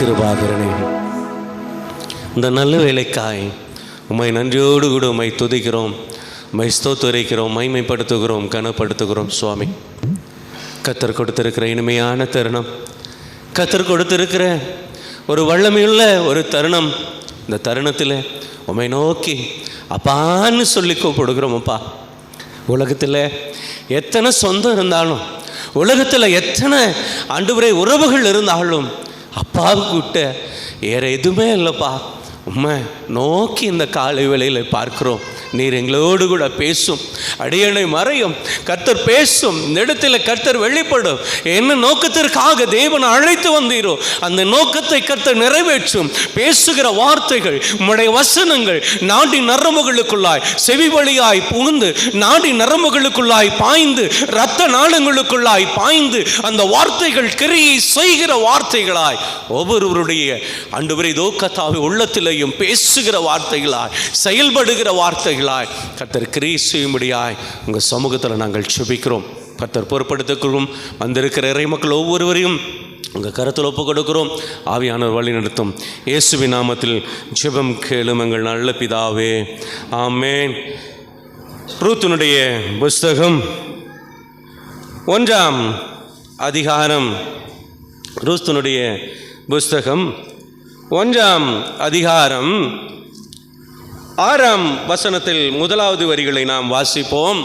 கிருபாகரனே. இந்த நல்ல வேலைக்காய் உம்மை நன்றியோடு கூட உம்மை துதிக்கிறோம். உம்மை ஸ்தோத்துரைக்கிறோம் மைமைப்படுத்துகிறோம் கனப்படுத்துகிறோம் சுவாமி. கத்தர் கொடுத்திருக்கிற இனிமையான தருணம். கத்தர் கொடுத்திருக்கிற ஒரு வல்லமையுள்ள ஒரு தருணம். இந்த தருணத்தில் உம்மை நோக்கி அப்பான்னு சொல்லி கூப்பிடுகிறோம் அப்பா. உலகத்தில் எத்தனை சொந்தம் இருந்தாலும் உலகத்தில் எத்தனை ஆண்டுவரை உறவுகள் இருந்தாலும் அப்பாவுக்கிட்ட விட்ட எதுவுமே இல்லைப்பா. உண்மை நோக்கி இந்த காலை வேளையில் பார்க்குறோம். நீர் எங்களோடு கூட பேசும். அடியணை மறையும். கர்த்தர் பேசும். இந்த இடத்துல கர்த்தர் வெளிப்படும். என்ன நோக்கத்திற்காக தேவன் அழைத்து வந்தீரோ அந்த நோக்கத்தை கர்த்தர் நிறைவேற்றும். பேசுகிற வார்த்தைகள் உம்முடைய வசனங்கள் நாடி நரம்புகளுக்குள்ளாய் செவி வழியாய் புகுந்து நாடி நரம்புகளுக்குள்ளாய் பாய்ந்து இரத்த நாளங்களுக்குள்ளாய் பாய்ந்து அந்த வார்த்தைகள் கிரியை செய்கிற வார்த்தைகளாய் ஒவ்வொருவருடைய அன்றுவரை தோக்கத்தாவை உள்ளத்திலேயும் பேசுகிற வார்த்தைகளாய் செயல்படுகிற வார்த்தைகள் வார்த்தைகளாய் கத்தர் கிரியை செய்யும்படியாய் உங்கள் சமூகத்தில் நாங்கள் சுபிக்கிறோம் கத்தர் பொறுப்படுத்திக்கிறோம் வந்திருக்கிற இறை மக்கள் ஒவ்வொருவரையும் உங்கள் கருத்தில் ஒப்பு கொடுக்கிறோம் ஆவியானவர் வழி நடத்தும். இயேசுவி நாமத்தில் ஜெபம் கேளும் எங்கள் நல்ல பிதாவே. ஆமேன். ரூத்தினுடைய புஸ்தகம் ஒன்றாம் அதிகாரம். ரூஸ்தனுடைய புஸ்தகம் ஒன்றாம் அதிகாரம் ஆறாம் வசனத்தில் முதலாவது வரிகளை நாம் வாசிப்போம்.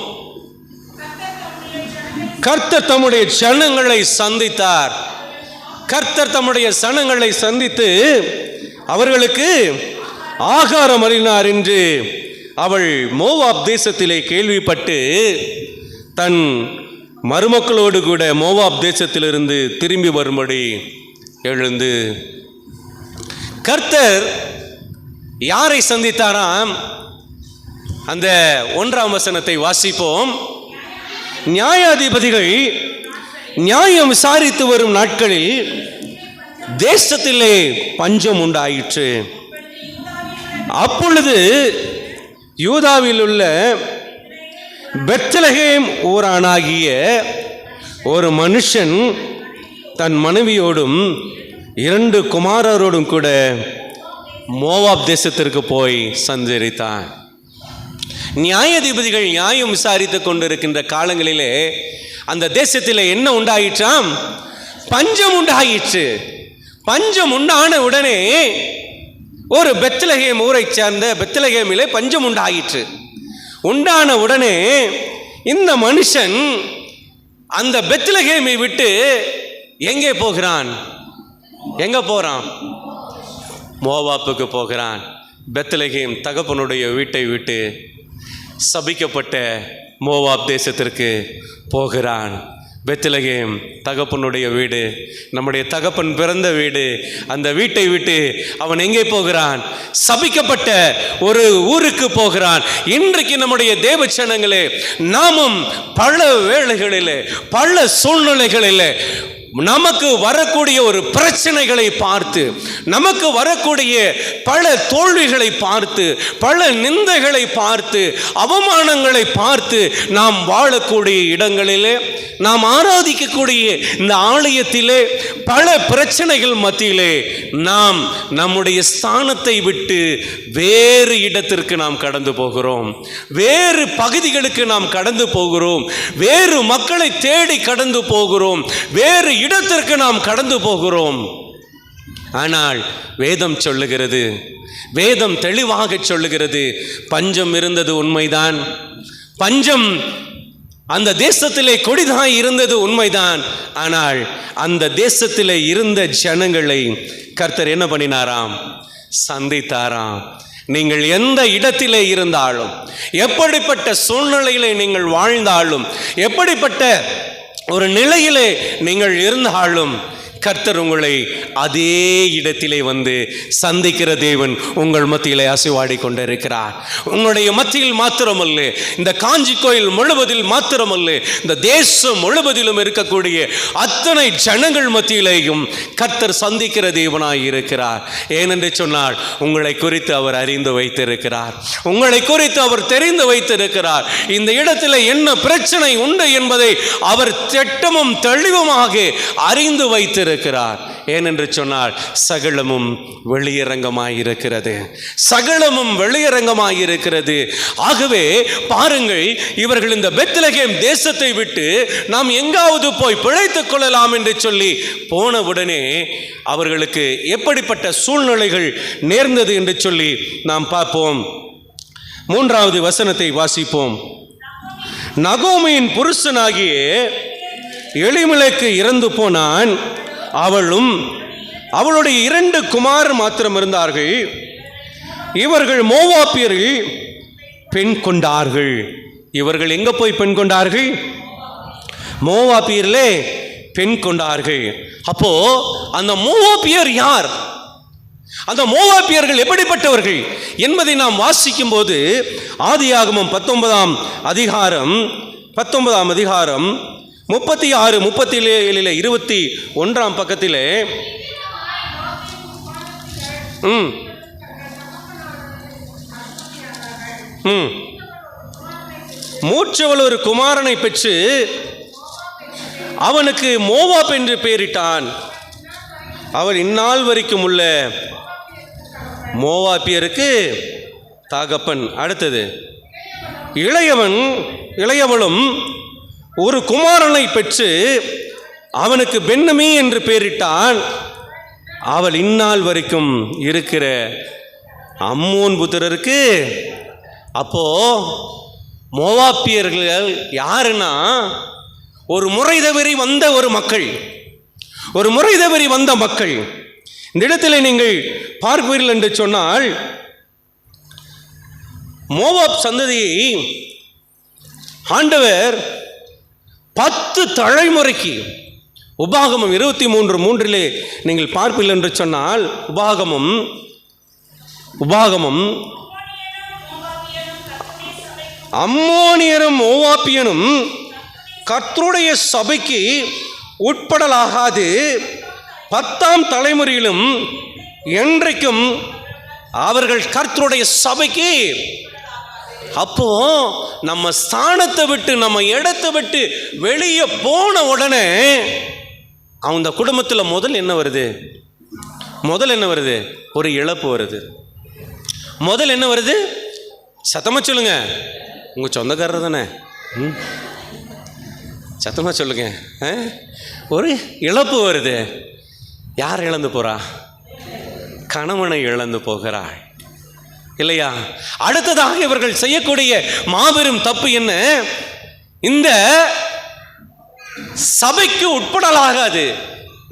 கர்த்தர் தம்முடைய ஜனங்களை சந்தித்தார். கர்த்தர் தம்முடைய சனங்களை சந்தித்து அவர்களுக்கு ஆகாரம் அறினார் என்று அவள் மோவாப் தேசத்திலே கேள்விப்பட்டு தன் மருமக்களோடு கூட மோவாப் தேசத்திலிருந்து திரும்பி வரும்படி எழுந்து கர்த்தர் யாரை சந்தித்தாராம்? அந்த ஒன்றாம் வசனத்தை வாசிப்போம். நியாயாதிபதிகள் நியாயம் விசாரித்து வரும் நாட்களில் தேசத்திலே பஞ்சம் உண்டாயிற்று. அப்பொழுது யூதாவில் உள்ள பெத்தலகேம் ஊரானாகிய ஒரு மனுஷன் தன் மனைவியோடும் இரண்டு குமாரரோடும் கூட மோவாப் தேசத்திற்கு போய் சஞ்சரித்தான். நியாயாதிபதிகள் நியாயம் விசாரித்துக் கொண்டிருக்கின்ற காலங்களிலே அந்த தேசத்தில் என்ன உண்டாயிற்றாம்? பஞ்சம் உண்டாயிற்று. பஞ்சம் உண்டான உடனே ஒரு பெத்தலகேம் ஊரைச் சேர்ந்த பெத்தலகேமிலே பஞ்சம் உண்டாயிற்று. உண்டான உடனே இந்த மனுஷன் அந்த பெத்தலகேமை விட்டு எங்கே போகிறான்? எங்கே போகிறான் மோவாப்புக்கு போகிறான். பெத்தலகேம் தகப்பனுடைய வீட்டை விட்டு சபிக்கப்பட்ட மோவாப் தேசத்திற்கு போகிறான். பெத்திலகேம் தகப்பனுடைய வீடு நம்முடைய தகப்பன் பிறந்த வீடு அந்த வீட்டை விட்டு அவன் எங்கே போகிறான்? சபிக்கப்பட்ட ஒரு ஊருக்கு போகிறான். இன்றைக்கு நம்முடைய தேவச்சனங்களே நாமும் பல வேளைகளிலே பல சூழ்நிலைகளிலே நமக்கு வரக்கூடிய ஒரு பிரச்சனைகளை பார்த்து நமக்கு வரக்கூடிய பல தோல்விகளை பார்த்து பல நிந்தைகளை பார்த்து அவமானங்களை பார்த்து நாம் வாழக்கூடிய இடங்களிலே நாம் ஆராதிக்கக்கூடிய இந்த ஆலயத்திலே பல பிரச்சனைகள் மத்தியிலே நாம் நம்முடைய ஸ்தானத்தை விட்டு வேறு இடத்திற்கு நாம் கடந்து போகிறோம். வேறு பகுதிகளுக்கு நாம் கடந்து போகிறோம். வேறு மக்களை தேடி கடந்து போகிறோம். வேறு இடத்திற்கு நாம் கடந்து போகிறோம். ஆனால் வேதம் சொல்லுகிறது வேதம் தெளிவாக சொல்லுகிறது பஞ்சம் இருந்தது உண்மைதான். பஞ்சம் அந்த தேசத்திலே கொடிதாய் இருந்தது உண்மைதான். ஆனால் அந்த தேசத்திலே இருந்த ஜனங்களை கர்த்தர் என்ன பண்ணினாராம்? சந்தித்தாராம். நீங்கள் எந்த இடத்திலே இருந்தாலும் எப்படிப்பட்ட சூழ்நிலையிலே நீங்கள் வாழ்ந்தாலும் எப்படிப்பட்ட ஒரு நிலையிலே நீங்கள் இருந்தாலும் கர்த்தர் உங்களை அதே இடத்திலே வந்து சந்திக்கிற தேவன் உங்கள் மத்தியிலே அசைவாடி கொண்டிருக்கிறார் உங்களுடைய மத்தியில் மாத்திரமல்ல இந்த காஞ்சி கோயில் முழுவதில் மாத்திரமல்ல இந்த தேசம் முழுவதிலும் இருக்கக்கூடிய அத்தனை ஜனங்கள் மத்தியிலேயும் கர்த்தர் சந்திக்கிற தேவனாய் இருக்கிறார். ஏனென்று சொன்னால் உங்களை குறித்து அவர் அறிந்து வைத்திருக்கிறார். உங்களை குறித்து அவர் தெரிந்து வைத்திருக்கிறார். இந்த இடத்துல என்ன பிரச்சனை உண்டு என்பதை அவர் திட்டமும் தெளிவுமாக அறிந்து வைத்திருக்கிறார். வைத்திருக்கிறார் ஏனென்று சொன்னால் சகலமும் வெளியரங்கமாயிருக்கிறது. சகலமும் வெளியரங்கமாயிருக்கிறது. ஆகவே பாருங்கள் இவர்கள் இந்த பெத்லகேம் தேசத்தை விட்டு நாம் எங்காவது போய் பிழைத்துக் கொள்ளலாம் என்று சொல்லி போன உடனே அவர்களுக்கு எப்படிப்பட்ட சூழ்நிலைகள் நேர்ந்தது என்று சொல்லி நாம் பார்ப்போம். மூன்றாவது வசனத்தை வாசிப்போம். நகோமியின் புருஷனாகிய எளிமலைக்கு இறந்து போனான். அவளும் அவளுடைய இரண்டு குமார் மாத்திரம் இருந்தார்கள். இவர்கள் மோவாப்பியரில் பெண் கொண்டார்கள். இவர்கள் எங்க போய் பெண் கொண்டார்கள்? மோவாப்பியரிலே பெண் கொண்டார்கள். அப்போ அந்த மோவாப்பியர் யார்? அந்த மோவாப்பியர்கள் எப்படிப்பட்டவர்கள் என்பதை நாம் வாசிக்கும் போது ஆதியாகமம் பத்தொன்பதாம் அதிகாரம் பத்தொன்பதாம் அதிகாரம் முப்பத்தி ஆறு முப்பத்தி ஏழில் இருபத்தி ஒன்றாம் பக்கத்திலே ம். ம். மூச்சவள் ஒரு குமாரனை பெற்று அவனுக்கு மோவாப் என்று பெயரிட்டான். அவன் இந்நாள் வரைக்கும் உள்ள மோவாப்பியருக்கு தாகப்பன் அடுத்தது. இளையவன் இளையவளும் ஒரு குமாரனை பெற்று அவனுக்கு பெண்ணமே என்று பெயரிட்டான் அவள் இந்நாள் வரைக்கும் இருக்கிற அம்மோன் புத்திரருக்கு. அப்போ மோவாப்பியர்கள் யாருன்னா ஒரு முறை தவறி வந்த ஒரு மக்கள். ஒரு முறை தவறி வந்த மக்கள். இந்த இடத்துல நீங்கள் பார்ப்பீர்கள் என்று சொன்னால் மோவாப் சந்ததியை ஆண்டவர் பத்து தலைமுறைக்கு உபாகமம் இருபத்தி மூன்று மூன்றிலே நீங்கள் பார்ப்பீர்கள் என்று சொன்னால் உபாகமம் உபாகமம் அம்மோனியரும் ஓவாப்பியனும் கர்த்தருடைய சபைக்கு உட்படலாகாது. பத்தாம் தலைமுறையிலும் என்றைக்கும் அவர்கள் கர்த்தருடைய சபைக்கு அப்போ நம்ம ஸ்தானத்தை விட்டு நம்ம இடத்தை விட்டு வெளியே போன உடனே அந்த குடும்பத்தில் முதல் என்ன வருது? முதல் என்ன வருது? ஒரு இழப்பு வருது. முதல் என்ன வருது? சத்தமாக சொல்லுங்க. உங்கள் சொந்தக்காரர் தானே? ம்? சொல்லுங்க. ஆ? ஒரு இழப்பு வருது. யார் இழந்து போகிறா கணவனை இழந்து போகிறாள். இல்லையா? அடுத்ததாக இவர்கள் செய்யக்கூடிய மாபெரும் தப்பு என்ன? இந்த சபைக்கு உட்படலாகாது.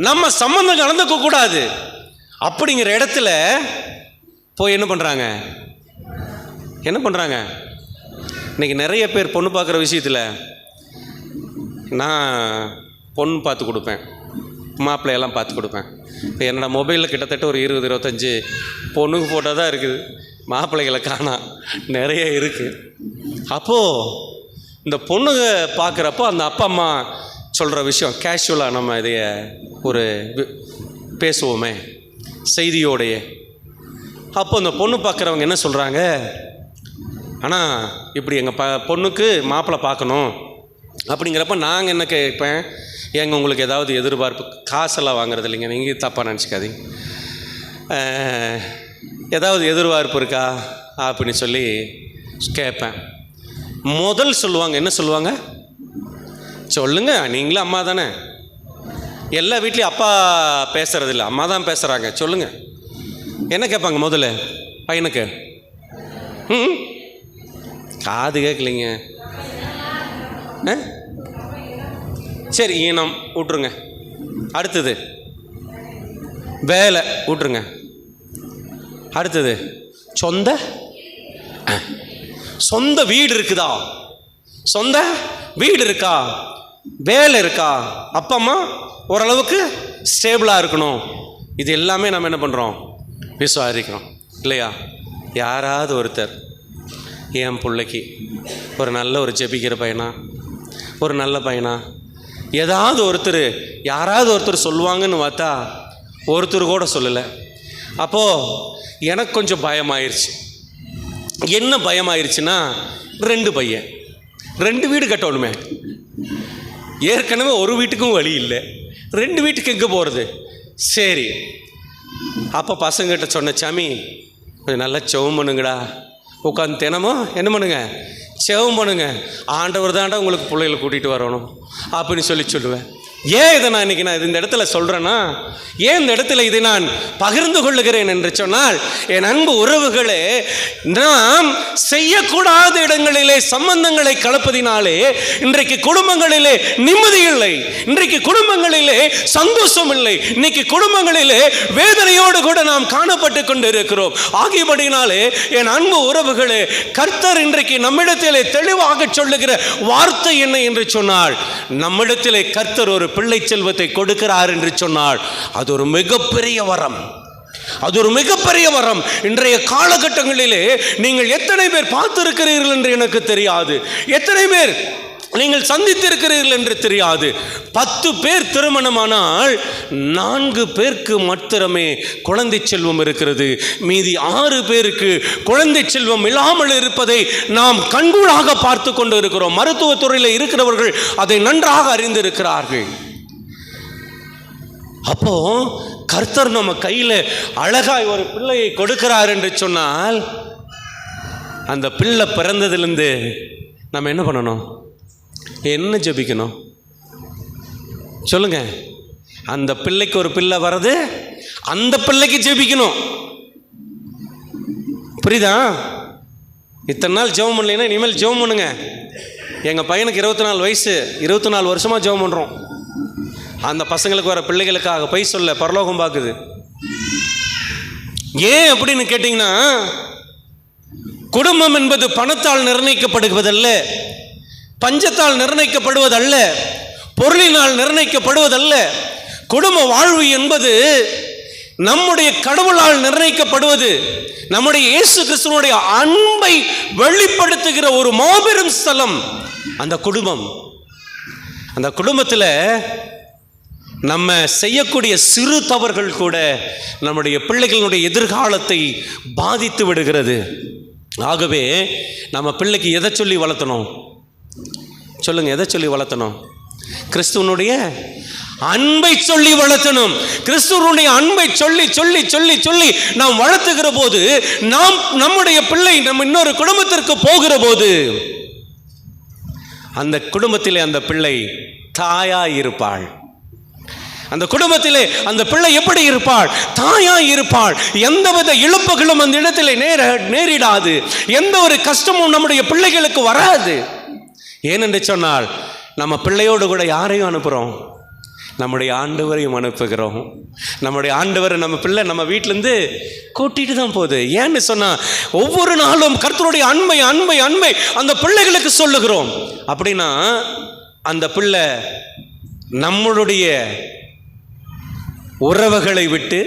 நம்ம சம்பந்தம் கலந்துக்க கூடாது. அப்படிங்கிற இடத்துல போய் என்ன பண்ணுறாங்க என்ன பண்ணுறாங்க இன்னைக்கு நிறைய பேர் பொண்ணு பார்க்குற விஷயத்தில் நான் பொண்ணு பார்த்து கொடுப்பேன். மாப்பிள்ளையெல்லாம் பார்த்து கொடுப்பேன். இப்போ என்னோடய மொபைலில் கிட்டத்தட்ட ஒரு இருபது இருபத்தஞ்சி பொண்ணுக்கு ஃபோட்டோ தான் இருக்குது. மாப்பிள்ளைகளை காணா. நிறைய இருக்குது அப்போது இந்த பொண்ணுங்க பார்க்குறப்போ அந்த அப்பா அம்மா சொல்கிற விஷயம் கேஷுவலாக நம்ம இதைய ஒரு பேசுவோமே செய்தியோடைய. அப்போ அந்த பொண்ணு பார்க்குறவங்க என்ன சொல்கிறாங்க ஆனால் இப்படி எங்கள் ப பொண்ணுக்கு மாப்பிள்ளை பார்க்கணும். அப்படிங்கிறப்ப நாங்கள் என்ன கேட்பேன் ஏங்க உங்களுக்கு ஏதாவது எதிர்பார்ப்பு? காசெல்லாம் வாங்குறது இல்லைங்க. நீங்கள் தப்பாக நினச்சிக்காதீங்க. ஏதாவது எதிர்பார்ப்பு இருக்கா? அப்படின்னு சொல்லி கேட்பேன் முதல் சொல்லுவாங்க என்ன சொல்லுவாங்க? சொல்லுங்க நீங்களும் அம்மா தானே. எல்லா வீட்லேயும் அப்பா பேசுகிறதில்ல அம்மா தான் பேசுகிறாங்க சொல்லுங்க. என்ன கேட்பாங்க முதல்ல? பையனுக்கு? ம்? காது கேட்கலைங்க. ஆ? சரி ஈனம் விட்ருங்க அடுத்தது வேலை விட்ருங்க அடுத்தது சொந்த? ஆ. சொந்த வீடு இருக்குதா? சொந்த வீடு இருக்கா? வேலை இருக்கா? அப்பா அம்மா ஓரளவுக்கு ஸ்டேபிளாக இருக்கணும். இது எல்லாமே நம்ம என்ன பண்ணுறோம் விசுவாரிக்கிறோம் இல்லையா? யாராவது ஒருத்தர் என் பிள்ளைக்கு ஒரு நல்ல ஒரு ஜெபிக்கிற பையனா? ஒரு நல்ல பையனா? ஏதாவது ஒருத்தர் யாராவது ஒருத்தர் சொல்லுவாங்கன்னு பார்த்தா ஒருத்தர் கூட சொல்லலை. அப்போது எனக்கு கொஞ்சம் பயமாயிருச்சு. என்ன பயமாயிருச்சுன்னா ரெண்டு பையன். ரெண்டு வீடு கட்டணுமே. ஏற்கனவே ஒரு வீட்டுக்கும் வழி இல்லை. ரெண்டு வீட்டுக்கு எங்கே போகிறது சரி. அப்போ பசங்கிட்ட சொன்ன சாமி கொஞ்சம் நல்லா செவம் பண்ணுங்கடா. உட்காந்து தினமும் என்ன பண்ணுங்க? செவம் பண்ணுங்க. ஆண்டவர் தாண்டா உங்களுக்கு பிள்ளைகளை கூட்டிகிட்டு வரணும். அப்படின்னு சொல்லி சொல்லுவேன். ஏன் இதை நான் இன்னைக்கு நான் இந்த இடத்துல சொல்கிறேன்னா ஏன் இந்த இடத்துல இதை நான் பகிர்ந்து கொள்ளுகிறேன் என்று சொன்னால் என் அன்பு உறவுகளே நாம் செய்யக்கூடாத இடங்களிலே சம்பந்தங்களை கலப்பதினாலே இன்றைக்கு குடும்பங்களிலே நிம்மதி இல்லை இன்றைக்கு குடும்பங்களிலே சந்தோஷம் இல்லை இன்னைக்கு குடும்பங்களிலே வேதனையோடு கூட நாம் காணப்பட்டு கொண்டு இருக்கிறோம் ஆகியபடினாலே என் அன்பு உறவுகளே கர்த்தர் இன்றைக்கு நம்மிடத்திலே தெளிவாக சொல்லுகிற வார்த்தை என்ன என்று சொன்னால் நம்மிடத்திலே கர்த்தர் ஒரு பிள்ளை செல்வத்தை கொடுக்கிறார் என்று சொன்னால் அது ஒரு மிகப்பெரிய வரம். அது ஒரு மிகப்பெரிய வரம். இன்றைய காலகட்டங்களிலே நீங்கள் எத்தனை பேர் பார்த்திருக்கிறீர்கள் என்று எனக்கு தெரியாது. எத்தனை பேர் நீங்கள் சந்தித்திருக்கிறீர்கள் என்று தெரியாது. பத்து பேர் திருமணமானால் நான்கு பேருக்கு மாத்திரமே குழந்தை செல்வம் இருக்கிறது. மீதி ஆறு பேருக்கு குழந்தை செல்வம் இல்லாமல் இருப்பதை நாம் கண்கூடாக பார்த்து கொண்டு இருக்கிறோம் மருத்துவத்துறையில் இருக்கிறவர்கள் அதை நன்றாக அறிந்திருக்கிறார்கள். அப்போ கர்த்தர் நம்ம கையில் அழகாய் ஒரு பிள்ளையை கொடுக்கிறார் என்று சொன்னால் அந்த பிள்ளை பிறந்ததுலேருந்து நம்ம என்ன பண்ணணும்? என்ன ஜபிக்கணும்? சொல்லுங்க. அந்த பிள்ளைக்கு ஒரு பிள்ளை வர்றது அந்த பிள்ளைக்கு ஜெபிக்கணும். புரியுதா? இத்தனை நாள் ஜெபம் பண்ணலைன்னா இனிமேல் ஜெபம் பண்ணுங்க. எங்கள் பையனுக்கு இருபத்தி நாலு வயசு இருபத்தி நாலு வருஷமாக ஜெபம் பண்ணுறோம் அந்த பசங்களுக்கு வர பிள்ளைகளுக்காக பொய் சொல்ல பரலோகம் பார்க்குது. ஏன் அப்படின்னு கேட்டிங்கன்னா குடும்பம் என்பது பணத்தால் நிர்ணயிக்கப்படுவதல்ல பஞ்சத்தால் நிர்ணயிக்கப்படுவதல்ல பொருளினால் நிர்ணயிக்கப்படுவதல்ல. குடும்ப வாழ்வு என்பது நம்முடைய கடவுளால் நிர்ணயிக்கப்படுவது நம்முடைய இயேசு கிறிஸ்துவனுடைய அன்பை வெளிப்படுத்துகிற ஒரு மாபெரும் ஸ்தலம். அந்த குடும்பம். அந்த குடும்பத்தில் நம்ம செய்யக்கூடிய சிறு தவறுகள் கூட நம்முடைய பிள்ளைகளுடைய எதிர்காலத்தை பாதித்து விடுகிறது. ஆகவே நம்ம பிள்ளைக்கு எதை சொல்லி வளர்த்தணும்? சொல்லுங்கள் எதை சொல்லி வளர்த்தணும்? கிறிஸ்துவனுடைய அன்பை சொல்லி வளர்த்தணும். கிறிஸ்துவனுடைய அன்பை சொல்லி சொல்லி சொல்லி சொல்லி நாம் வளர்த்துகிற போது நாம் நம்முடைய பிள்ளை நம்ம இன்னொரு குடும்பத்திற்கு போகிற போது அந்த குடும்பத்திலே அந்த பிள்ளை தாயாய் இருப்பாள் அந்த குடும்பத்திலே அந்த பிள்ளை எப்படி இருப்பாள்? தாயாய் இருப்பாள். எந்தவித இழப்புகளும் அந்த இடத்திலே நேர நேரிடாது. எந்த ஒரு கஷ்டமும் நம்முடைய பிள்ளைகளுக்கு வராது. ஏனென்று சொன்னால் நம்ம பிள்ளையோடு கூட யாரையும் அனுப்புகிறோம் நம்முடைய ஆண்டவரையும் அனுப்புகிறோம். நம்முடைய ஆண்டவரை நம்ம பிள்ளை நம்ம வீட்டிலேருந்து கூட்டிட்டு தான் போகுது. ஏன்னு சொன்னால் ஒவ்வொரு நாளும் கர்த்தருடைய அன்பை அன்பை அன்மை அந்த பிள்ளைகளுக்கு சொல்லுகிறோம். அப்படின்னா அந்த பிள்ளை நம்மளுடைய உறவுகளை விட்டு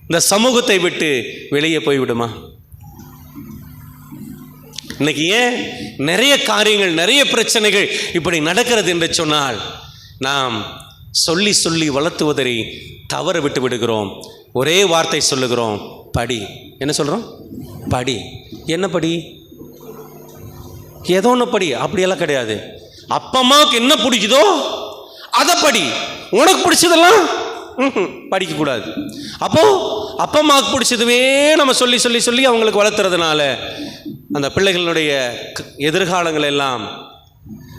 இந்த சமூகத்தை விட்டு வெளியே போய்விடுமா? இன்னைக்கு ஏன் நிறைய காரியங்கள் நிறைய பிரச்சனைகள் இப்படி நடக்கிறது என்று சொன்னால் நாம் சொல்லி சொல்லி வளர்த்துவதை தவற விட்டு விடுகிறோம். ஒரே வார்த்தை சொல்லுகிறோம் படி. என்ன சொல்கிறோம் படி. என்ன படி? ஏதோ ஒன்று படி. அப்படியெல்லாம் கிடையாது. அப்பா அம்மாவுக்கு என்ன பிடிக்குதோ அதை படி. உனக்கு பிடிச்சதெல்லாம் படிக்கக்கூடாது. அப்போது அப்பா அம்மாவுக்கு பிடிச்சதுவே நம்ம சொல்லி சொல்லி சொல்லி அவங்களுக்கு வளர்த்துறதுனால அந்த பிள்ளைகளுடைய க- எதிர்காலங்கள் எல்லாம்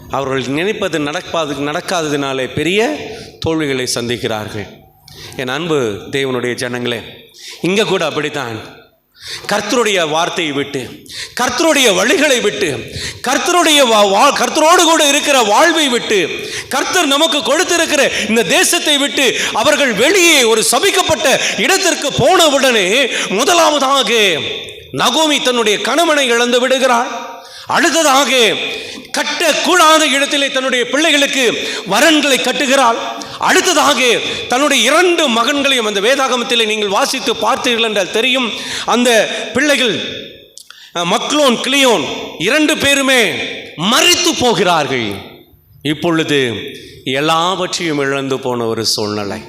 அவர்கள் நினைப்பது நடப்பாது நடக்காததினாலே பெரிய தோல்விகளை சந்திக்கிறார்கள். என் அன்பு தேவனுடைய ஜனங்களே இங்கே கூட அப்படித்தான். கர்த்தருடைய வார்த்தையை விட்டு கர்த்தருடைய வழிகளை விட்டு கர்த்தருடைய வா- வா- கர்த்தரோடு கூட இருக்கிற வாழ்வை விட்டு கர்த்தர் நமக்கு கொடுத்திருக்கிற இந்த தேசத்தை விட்டு அவர்கள் வெளியே ஒரு சபிக்கப்பட்ட இடத்திற்கு போன உடனே முதலாவதாக நகோமி தன்னுடைய கணவனை இழந்து விடுகிறாள். அடுத்ததாக கட்டக்கூடாத இடத்திலே தன்னுடைய பிள்ளைகளுக்கு வரன்களை கட்டுகிறாள். அடுத்ததாக தன்னுடைய இரண்டு மகன்களையும் அந்த வேதாகமத்திலே நீங்கள் வாசித்து பார்த்தீர்கள் என்றால் தெரியும். அந்த பிள்ளைகள் மக்ளோன் மக்லோன் கிளியோன் இரண்டு பேருமே மறித்து போகிறார்கள். இப்பொழுது எல்லாவற்றையும் இழந்து போன ஒரு சூழ்நிலை.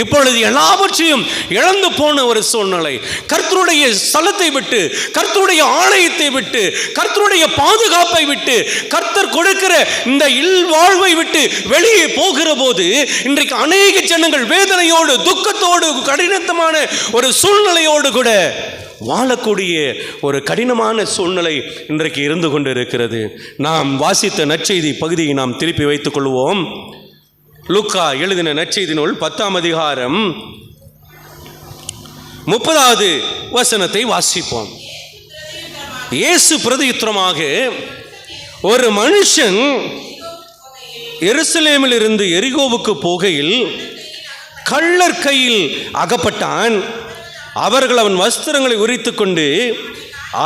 இப்பொழுது எல்லாவற்றையும் இழந்து போன ஒரு சூழ்நிலை. கர்த்தருடைய ஸ்தலத்தை விட்டு கர்த்தருடைய ஆலயத்தை விட்டு கர்த்தருடைய பாதுகாப்பை விட்டு கர்த்தர் கொடுக்கிற இந்த இல்வாழ்வை விட்டு வெளியே போகிற போது இன்றைக்கு அநேக ஜனங்கள் வேதனையோடு துக்கத்தோடு கடினத்தமான ஒரு சூழ்நிலையோடு கூட வாழக்கூடிய ஒரு கடினமான சூழ்நிலை இன்றைக்கு இருந்து கொண்டு இருக்கிறது நாம் வாசித்த நற்செய்தி பகுதியை நாம் திருப்பி வைத்துக் கொள்வோம். லுக்கா எழுதின நற்செய்தி நூல் பத்தாம் அதிகாரம் முப்பதாவது வசனத்தை வாசிப்போம். இயேசு பிரதியுத்தரமாக ஒரு மனுஷன் எருசலேமில் இருந்து எரிகோவுக்கு போகையில் கள்ளர் கையில் அகப்பட்டான். அவர்கள் அவன் வஸ்திரங்களை உரித்து கொண்டு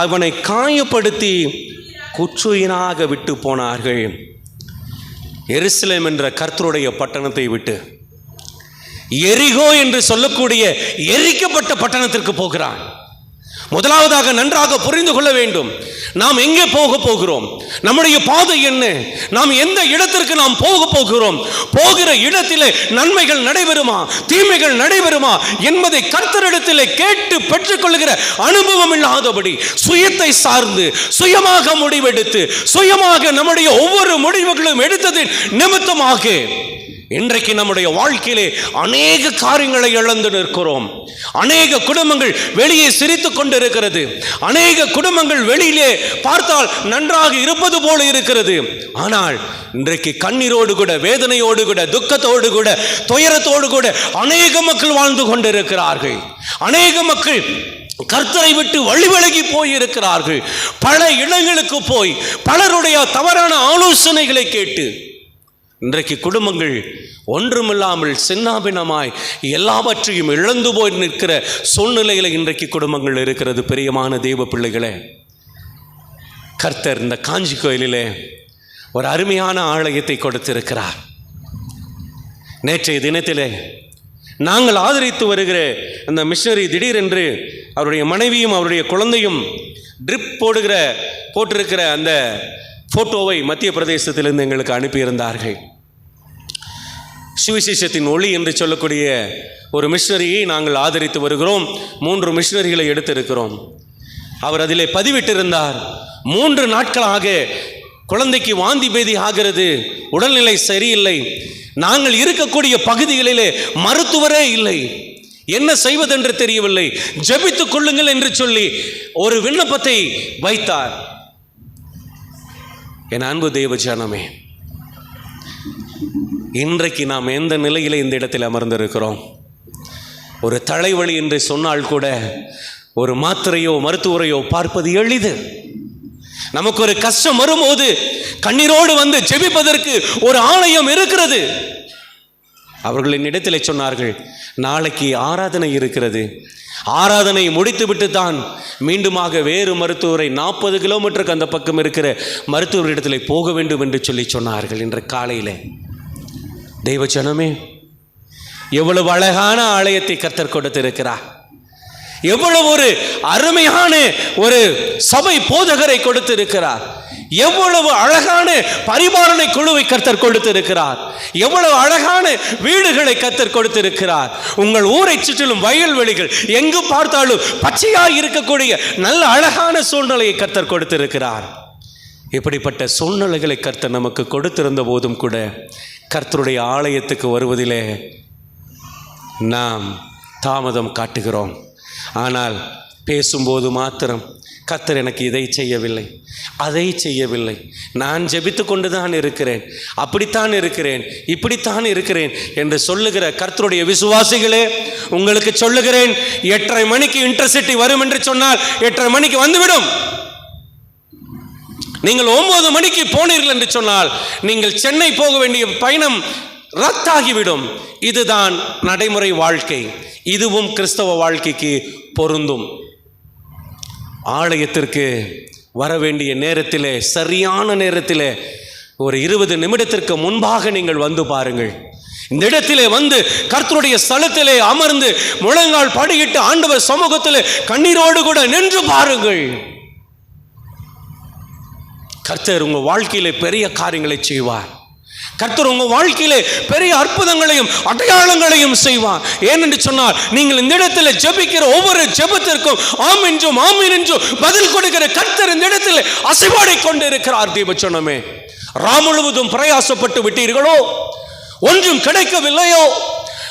அவனை காயப்படுத்தி குற்றுயினாக விட்டு போனார்கள். எருசலேம் என்ற கர்த்தருடைய பட்டணத்தை விட்டு எரிகோ என்று சொல்லக்கூடிய எரிக்கப்பட்ட பட்டணத்திற்கு போகிறான். முதலாவதாக நன்றாக புரிந்து கொள்ள வேண்டும். நாம் எங்கே போக போகிறோம்? நம்முடைய பாதை என்ன? நாம் எந்த இடத்திற்கு நாம் போக போகிறோம்? போகிற இடத்திலே நன்மைகள் நடைபெறுமா? தீமைகள் நடைபெறுமா? என்பதை கர்த்தரிடத்திலே கேட்டு பெற்றுக்கொள்கிற அனுபவம் இல்லாதபடி சுயத்தை சார்ந்து சுயமாக முடிவெடுத்து சுயமாக நம்முடைய ஒவ்வொரு முடிவுகளும் எடுத்ததின் நிமித்தமாக இன்றைக்கு நம்முடைய வாழ்க்கையிலே அநேக காரியங்களை இழந்து நிற்கிறோம். அநேக குடும்பங்கள் வெளியே சிரித்துக் கொண்டிருக்கிறது. அநேக குடும்பங்கள் வெளியிலே பார்த்தால் நன்றாக இருப்பது போல இருக்கிறது. ஆனால் இன்றைக்கு கண்ணீரோடு கூட வேதனையோடு கூட துக்கத்தோடு கூட துயரத்தோடு கூட அநேக மக்கள் வாழ்ந்து கொண்டிருக்கிறார்கள். அநேக மக்கள் கர்த்தரை விட்டு வழி போயிருக்கிறார்கள். பல இடங்களுக்கு போய் பலருடைய தவறான ஆலோசனைகளை கேட்டு இன்றைக்கு குடும்பங்கள் ஒன்றுமில்லாமல் சின்னாபினமாய் எல்லாவற்றையும் இழந்து போய் நிற்கிற சூழ்நிலையில் இன்றைக்கு குடும்பங்கள் இருக்கிறது பிரியமான தெய்வ பிள்ளைகளே. கர்த்தர் இந்த காஞ்சி கோயிலிலே ஒரு அருமையான ஆலயத்தை கொடுத்திருக்கிறார். நேற்றைய தினத்திலே நாங்கள் ஆதரித்து வருகிற அந்த மிஷினரி திடீரென்று அவருடைய மனைவியும் அவருடைய குழந்தையும் ட்ரிப் போடுகிற போட்டிருக்கிற அந்த ஃபோட்டோவை மத்திய பிரதேசத்திலிருந்து எங்களுக்கு அனுப்பியிருந்தார்கள். சுவிசேஷத்தின் ஒளி என்று சொல்லக்கூடிய ஒரு மிஷினரியை நாங்கள் ஆதரித்து வருகிறோம். மூன்று மிஷினரிகளை எடுத்திருக்கிறோம். அவர் அதிலே பதிவிட்டிருந்தார். மூன்று நாட்களாக குழந்தைக்கு வாந்தி பேதி ஆகிறது. உடல்நிலை சரியில்லை. நாங்கள் இருக்கக்கூடிய பகுதிகளிலே மருத்துவரே இல்லை. என்ன செய்வதென்று தெரியவில்லை. ஜபித்துக் கொள்ளுங்கள் என்று சொல்லி ஒரு விண்ணப்பத்தை வைத்தார். என் அன்பு தேவ ஜனமே இன்றைக்கு நாம் எந்த நிலையில் இந்த இடத்தில் அமர்ந்திருக்கிறோம்? ஒரு தலைவலி என்று சொன்னால் கூட ஒரு மாத்திரையோ மருத்துவரையோ பார்ப்பது எளிது. நமக்கு ஒரு கஷ்டம் வரும்போது கண்ணீரோடு வந்து ஜெபிப்பதற்கு ஒரு ஆலயம் இருக்கிறது. அவர்கள் என்னிடத்தில் சொன்னார்கள் நாளைக்கு ஆராதனை இருக்கிறது. ஆராதனை முடித்துவிட்டு தான் மீண்டுமாக வேறு மருத்துவரை நாற்பது கிலோமீட்டருக்கு அந்த பக்கம் இருக்கிற மருத்துவரிடத்தில் போக வேண்டும் என்று சொல்லி சொன்னார்கள். இன்று காலையில். தெய்வச்சனமே எவ்வளவு அழகான ஆலயத்தை கர்த்தர் கொடுத்திருக்கிறார். எவ்வளவு ஒரு அருமையான ஒரு சபை போதகரை கொடுத்திருக்கிறார். எவ்வளவு அழகான பரிபாலனை குழுவை கர்த்தர் கொடுத்திருக்கிறார். எவ்வளவு அழகான வீடுகளை கர்த்தர் கொடுத்திருக்கிறார். உங்கள் ஊரை சுற்றிலும் வயல்வெளிகள் எங்கு பார்த்தாலும் பச்சையாக இருக்கக்கூடிய நல்ல அழகான சூழ்நிலையை கர்த்தர் கொடுத்திருக்கிறார். இப்படிப்பட்ட சூழ்நிலைகளை கர்த்தர் நமக்கு கொடுத்திருந்த போதும் கூட கர்த்தருடைய ஆலயத்துக்கு வருவதிலே நாம் தாமதம் காட்டுகிறோம். ஆனால் பேசும்போது மாத்திரம் கர்த்தர் எனக்கு இதை செய்யவில்லை அதை செய்யவில்லை. நான் ஜெபித்து கொண்டு தான் இருக்கிறேன் அப்படித்தான் இருக்கிறேன் இப்படித்தான் இருக்கிறேன் என்று சொல்லுகிற கர்த்தருடைய விசுவாசிகளே உங்களுக்கு சொல்லுகிறேன் எட்டரை மணிக்கு இன்டர்சிட்டி வரும் என்று சொன்னால் எட்டரை மணிக்கு வந்துவிடும். நீங்கள் ஒன்பது மணிக்கு போனீர்கள் என்று சொன்னால் நீங்கள் சென்னை போக வேண்டிய பயணம் ரத்தாகிவிடும். இதுதான் நடைமுறை வாழ்க்கை. இதுவும் கிறிஸ்தவ வாழ்க்கைக்கு பொருந்தும். ஆலயத்திற்கு வர வேண்டிய நேரத்திலே சரியான நேரத்திலே ஒரு இருபது நிமிடத்திற்கு முன்பாக நீங்கள் வந்து பாருங்கள். இந்த இடத்திலே வந்து கர்த்தருடைய ஸ்தலத்திலே அமர்ந்து முழங்கால் படியிட்டு ஆண்டவர் சமூகத்திலே கண்ணீரோடு கூட நின்று பாருங்கள். கர்த்தர் உங்கள் வாழ்க்கையில் பெரிய காரியங்களை செய்வார். கர்த்தர் உங்கள் வாழ்க்கையிலே பெரிய அற்புதங்களையும் அடையாளங்களையும் செய்வார். ஏனென்று சொன்னால் நீங்கள் இந்த இடத்துல ஜெபிக்கிற ஒவ்வொரு ஜெபத்திற்கும் ஆம் என்றும் ஆம் என்றும் பதில் கொடுக்கிற கர்த்தர் இந்த இடத்தில் அசைவாடி கொண்டு இருக்கிறார் தீபச்சனமே ராம் முழுவதும் பிரயாசப்பட்டு விட்டீர்களோ? ஒன்றும் கிடைக்கவில்லையோ?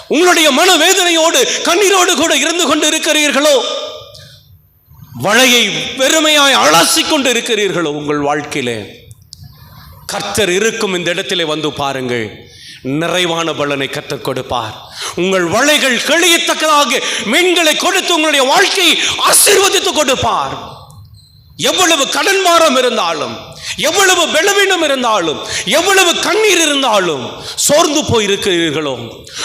உங்களுடைய மனவேதனையோடு கண்ணீரோடு கூட இருந்து கொண்டு இருக்கிறீர்களோ வலையை வெறுமையாய் அலசிக் கொண்டு இருக்கிறீர்களோ உங்கள் வாழ்க்கையிலே? கர்த்தர் இருக்கும் இந்த இடத்திலே வந்து பாருங்கள். நிறைவான பலனை கற்றுக் கொடுப்பார். உங்கள் வலைகள் கழியத்தக்கதாக மீன்களை கொடுத்து உங்களுடைய வாழ்க்கையை ஆசீர்வதித்து கொடுப்பார். எவ்வளவு கடன் மாறம் இருந்தாலும் எவ்வளவு பலவீனம் இருந்தாலும் எவ்வளவு கண்ணீர் இருந்தாலும் சோர்ந்து போய் இருக்கிறீர்களோ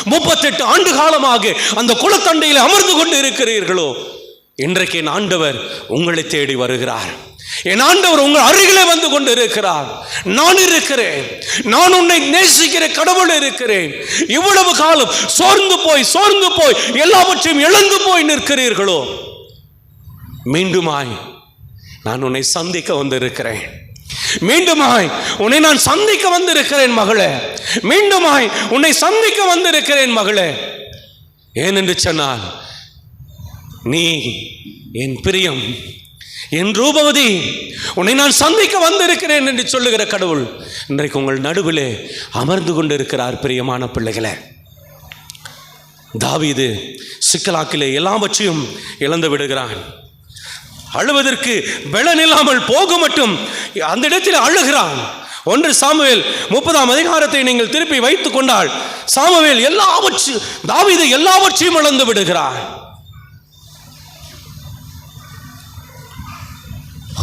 முப்பத்தெட்டு ஆண்டு காலமாக அந்த குளத்தண்டையில் அமர்ந்து கொண்டு இருக்கிறீர்களோ இன்றைக்கு என் ஆண்டவர் உங்களை தேடி வருகிறார். என் ஆண்டவர் உங்கள் அருகிலே வந்து கொண்டு இருக்கிறார் நான் இருக்கிறேன். நான் உன்னை நேசிக்கிற கடவுள் இருக்கிறேன். இவ்வளவு காலம் சோர்ந்து போய் சோர்ந்து போய் எல்லாவற்றையும் இழந்து போய் நிற்கிறீர்களோ? மீண்டுமாய் நான் உன்னை சந்திக்க வந்திருக்கிறேன். மீண்டுமாய் உன்னை நான் சந்திக்க வந்திருக்கிறேன் மகளே. மீண்டுமாய் உன்னை சந்திக்க வந்திருக்கிறேன் மகளே. ஏனென்று சொன்னால் நீ என் பிரியம் என் ரூபவதி உன்னை நான் சந்திக்க வந்திருக்கிறேன் என்று சொல்லுகிற கடவுள் இன்றைக்கு உங்கள் நடுவிலே அமர்ந்து கொண்டிருக்கிறார் பிரியமான பிள்ளைகளை. தாவீது சிக்கலாக்கிலே எல்லாவற்றையும் இழந்து விடுகிறான். அழுவதற்கு பலன் இல்லாமல் போக மட்டும் அந்த இடத்தில் அழுகிறான். ஒன்று சாமுவேல் முப்பதாம் அதிகாரத்தை நீங்கள் திருப்பி வைத்துக் கொண்டால் சாமுவேல் எல்லாவற்றையும் தாவீது எல்லாவற்றையும் இழந்து விடுகிறான்.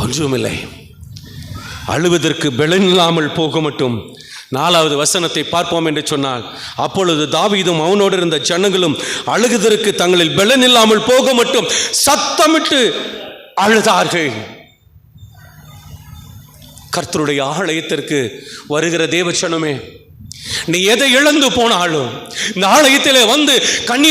ஒன்றுமில்லை. அழுவதற்கு பலன் இல்லாமல் போக மட்டும் நாலாவது வசனத்தை பார்ப்போம் என்று சொன்னால் அப்பொழுது தாவீதும் அவனோடு இருந்த ஜனங்களும் அழுகுதற்கு தங்களில் பெலன் இல்லாமல் போக மட்டும் சத்தமிட்டு அழுதார்கள். கர்த்தருடைய ஆலயத்திற்கு வருகிற தேவச்சனமே நீ எதை இழந்து போனாலும் இந்த ஆலயத்திலே வந்து கண்ணீர்